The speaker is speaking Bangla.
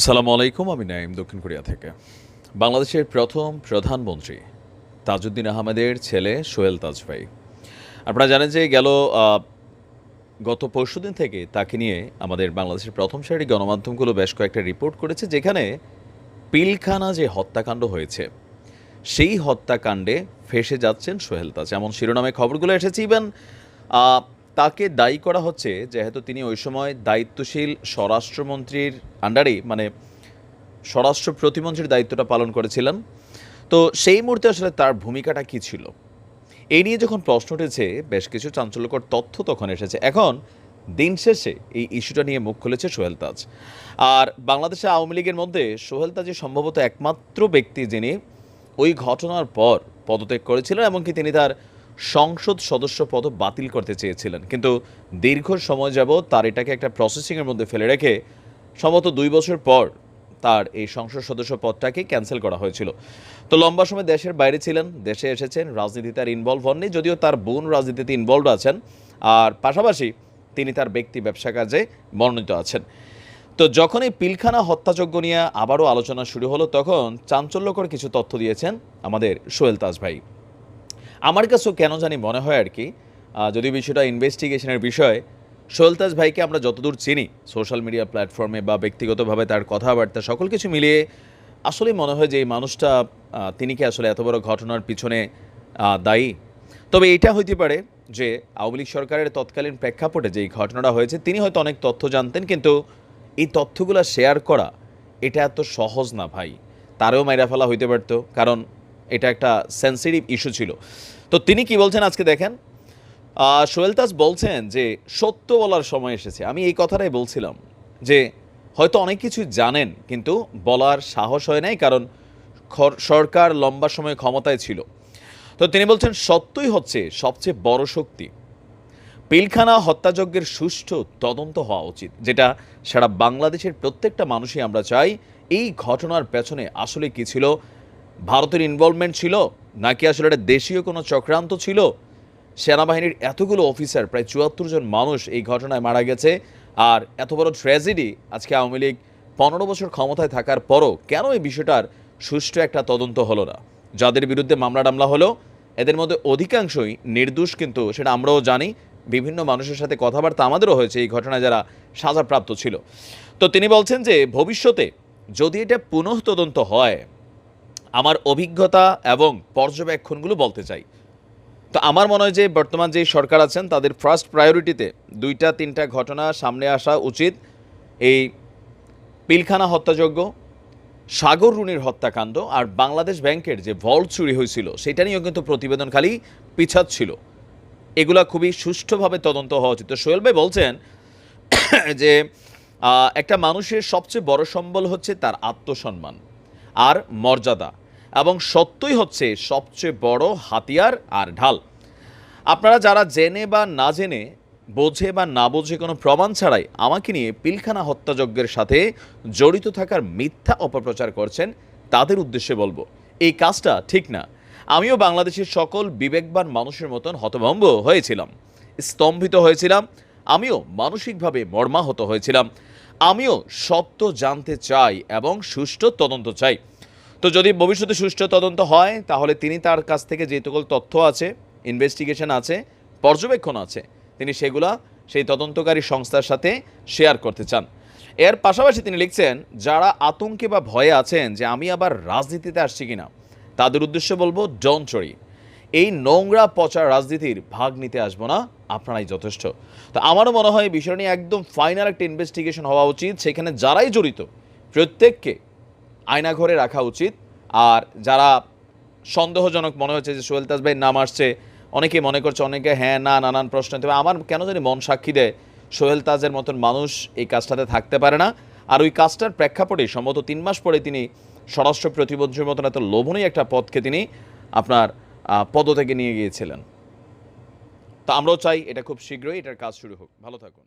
আসসালামু আলাইকুম, আমি নাইম দক্ষিণ কোরিয়া থেকে। বাংলাদেশের প্রথম প্রধানমন্ত্রী তাজউদ্দিন আহমেদের ছেলে সোহেল তাজভাই। আপনারা জানেন যে গেল গত পরশুদিন থেকে তাকে নিয়ে আমাদের বাংলাদেশের প্রথম সারি গণমাধ্যমগুলো বেশ কয়েকটা রিপোর্ট করেছে, যেখানে পিলখানা যে হত্যাকাণ্ড হয়েছে, সেই হত্যাকাণ্ডে ফেসে যাচ্ছেন সোহেল তাজ। এমন শিরোনামে খবরগুলো এসেছে। ইভেন তাকে দায়ী করা হচ্ছে যেহেতু তিনি ওই সময় দায়িত্বশীল স্বরাষ্ট্রমন্ত্রীর আন্ডারে মানে স্বরাষ্ট্র প্রতিমন্ত্রীর দায়িত্বটা পালন করেছিলেন। তো সেই মুহূর্তে আসলে তার ভূমিকাটা কী ছিল? এই নিয়ে যখন প্রশ্ন উঠেছে, বেশ কিছু চাঞ্চল্যকর তথ্য তখন এসেছে। এখন দিন শেষে এই ইস্যুটা নিয়ে মুখ খুলেছে সোহেল তাজ। আর বাংলাদেশে আওয়ামী লীগের মধ্যে সোহেল তাজই সম্ভবত একমাত্র ব্যক্তি যিনি ওই ঘটনার পর পদত্যাগ করেছিলেন, এমনকি তিনি তার সংসদ সদস্য পদ বাতিল করতে চেয়েছিলেন। কিন্তু দীর্ঘ সময় যাবৎ তার এটাকে একটা প্রসেসিংয়ের মধ্যে ফেলে রেখে সম্ভবত দুই বছর পর তার এই সংসদ সদস্য পদটাকে ক্যান্সেল করা হয়েছিল। তো লম্বা সময় দেশের বাইরে ছিলেন, দেশে এসেছেন, রাজনীতিতে আর ইনভলভ হননি, যদিও তার বোন রাজনীতিতে ইনভলভ আছেন। আর পাশাপাশি তিনি তার ব্যক্তি ব্যবসা কাজে মনোনীত আছেন। তো যখন এই পিলখানা হত্যাযজ্ঞ নিয়ে আবারও আলোচনা শুরু হলো, তখন চাঞ্চল্যকর কিছু তথ্য দিয়েছেন আমাদের সোহেল তাজ ভাই। আমার কাছেও কেন জানি মনে হয় আর কি যদি বিষয়টা ইনভেস্টিগেশনের বিষয়, সোহেলতাজ ভাইকে আমরা যতদূর চিনি সোশ্যাল মিডিয়া প্ল্যাটফর্মে বা ব্যক্তিগতভাবে তার কথাবার্তা সকল কিছু মিলিয়ে আসলে মনে হয় যে এই মানুষটা তিনি কি আসলে এত বড় ঘটনার পিছনে দায়ী? তবে এটা হইতে পারে যে আওয়ামী লীগ সরকারের তৎকালীন প্রেক্ষাপটে যে ঘটনাটা হয়েছে, তিনি হয়তো অনেক তথ্য জানতেন, কিন্তু এই তথ্যগুলো শেয়ার করা, এটা এত সহজ না ভাই। তারও মাইরা ফেলা হইতে পারতো, কারণ এটা একটা সেন্সিটিভ ইস্যু ছিল। তো তিনি কি বলছেন আজকে দেখেন? সোহেল তাজ বলছেন যে, সত্য বলার সময় এসেছে। আমি এই কথাটাই বলছিলাম যে, হয়তো অনেক কিছু জানেন, কিন্তু বলার সাহস হয় নাই কারণ সরকার লম্বা সময় ক্ষমতায় ছিল। তো তিনি বলছেন, সত্যই হচ্ছে সবচেয়ে বড় শক্তি। পিলখানা হত্যাযজ্ঞের সুষ্ঠু তদন্ত হওয়া উচিত, যেটা সারা বাংলাদেশের প্রত্যেকটা মানুষই আমরা চাই। এই ঘটনার পেছনে আসলে কি ছিল? ভারতের ইনভলভমেন্ট ছিল? নাকি আসলে এটা দেশীয় কোনো চক্রান্ত ছিল? সেনাবাহিনীর এতগুলো অফিসার প্রায় চুয়াত্তর জন মানুষ এই ঘটনায় মারা গেছে। আর এত বড় ট্র্যাজেডি আজকে আওয়ামী লীগ পনেরো বছর ক্ষমতায় থাকার পরও কেন এই বিষয়টার সুষ্ঠু একটা তদন্ত হলো না? যাদের বিরুদ্ধে মামলা টামলা হলো, এদের মধ্যে অধিকাংশই নির্দোষ কিন্তু সেটা আমরাও জানি। বিভিন্ন মানুষের সাথে কথাবার্তা আমাদেরও হয়েছে এই ঘটনায় যারা সাজাপ্রাপ্ত ছিল। তো তিনি বলছেন যে ভবিষ্যতে যদি এটা পুনঃ তদন্ত হয় আমার অভিজ্ঞতা এবং পর্যবেক্ষণগুলো বলতে চাই। তো আমার মনে হয় যে বর্তমান যে সরকার আছেন, তাদের ফার্স্ট প্রায়োরিটিতে দুইটা, তিনটা ঘটনা সামনে আসা উচিত। এই পিলখানা হত্যাযজ্ঞ, সাগর রুনির হত্যাকাণ্ড আর বাংলাদেশ ব্যাংকের যে ভল্ট চুরি হয়েছিল, সেটা নিয়েও কিন্তু প্রতিবেদন খালি পিছাচ্ছিল। এগুলা খুবই সুষ্ঠুভাবে তদন্ত হওয়া উচিত। তো সোহেল ভাই বলছেন যে একটা মানুষের সবচেয়ে বড় সম্বল হচ্ছে তার আত্মসম্মান। আর মর্যাদা এবং সত্যই হচ্ছে সবচেয়ে বড় হাতিয়ার আর ঢাল। আপনারা যারা জেনে বা না জেনে, বোঝে বা না বোঝে কোনো প্রমাণ ছাড়াই আমাকে নিয়ে পিলখানা হত্যাযজ্ঞের সাথে জড়িত থাকার মিথ্যা অপপ্রচার করছেন, তাদের উদ্দেশ্যে বলব, এই কাজটা ঠিক না। আমিও বাংলাদেশের সকল বিবেকবান মানুষের মতন হতভম্ব হয়েছিলাম, স্তম্ভিত হয়েছিলাম, আমিও মানসিকভাবে মর্মাহত হয়েছিলাম। আমিও সত্য জানতে চাই এবং সুষ্ঠু তদন্ত চাই। তো যদি ভবিষ্যতে সুষ্ঠু তদন্ত হয়, তাহলে তিনি তার কাছ থেকে যে সকল তথ্য আছে ইনভেস্টিগেশন আছে, পর্যবেক্ষণ আছে, তিনি সেগুলা সেই তদন্তকারী সংস্থার সাথে শেয়ার করতে চান। এর পাশাপাশি তিনি লিখছেন, যারা আতঙ্কে বা ভয়ে আছেন যে আমি আবার রাজনীতিতে আসছি কিনা, তাদের উদ্দেশ্যে বলব ডন চড়ি এই নোংরা পচা রাজনীতির ভাগ নিতে আসব না, আপনারাই যথেষ্ট। তো আমারও মনে হয় বিষয় নিয়ে একদম ফাইনাল একটা ইনভেস্টিগেশন হওয়া উচিত, সেখানে যারাই জড়িত, প্রত্যেককে আয়নাঘরে রাখা উচিত। আর যারা সন্দেহজনক মনে হচ্ছে যে সোহেল তাজ ভাইয়ের নাম আসছে অনেকে মনে করছে, অনেকে হ্যাঁ না, নানান প্রশ্ন। তবে আমার কেন জানি মন সাক্ষী দেয়, সোহেল তাজের মতন মানুষ এই কাজটাতে থাকতে পারে না। আর ওই কাজটার প্রেক্ষাপটে সম্ভবত তিন মাস পরে তিনি স্বরাষ্ট্র প্রতিবন্ধীর মতন এত লোভনীয় একটা পদকে তিনি আপনার আহ, পদ থেকে নিয়ে গিয়েছিলেন। তা আমরাও চাই এটা খুব শীঘ্রই এটার কাজ শুরু হোক। ভালো থাকুন।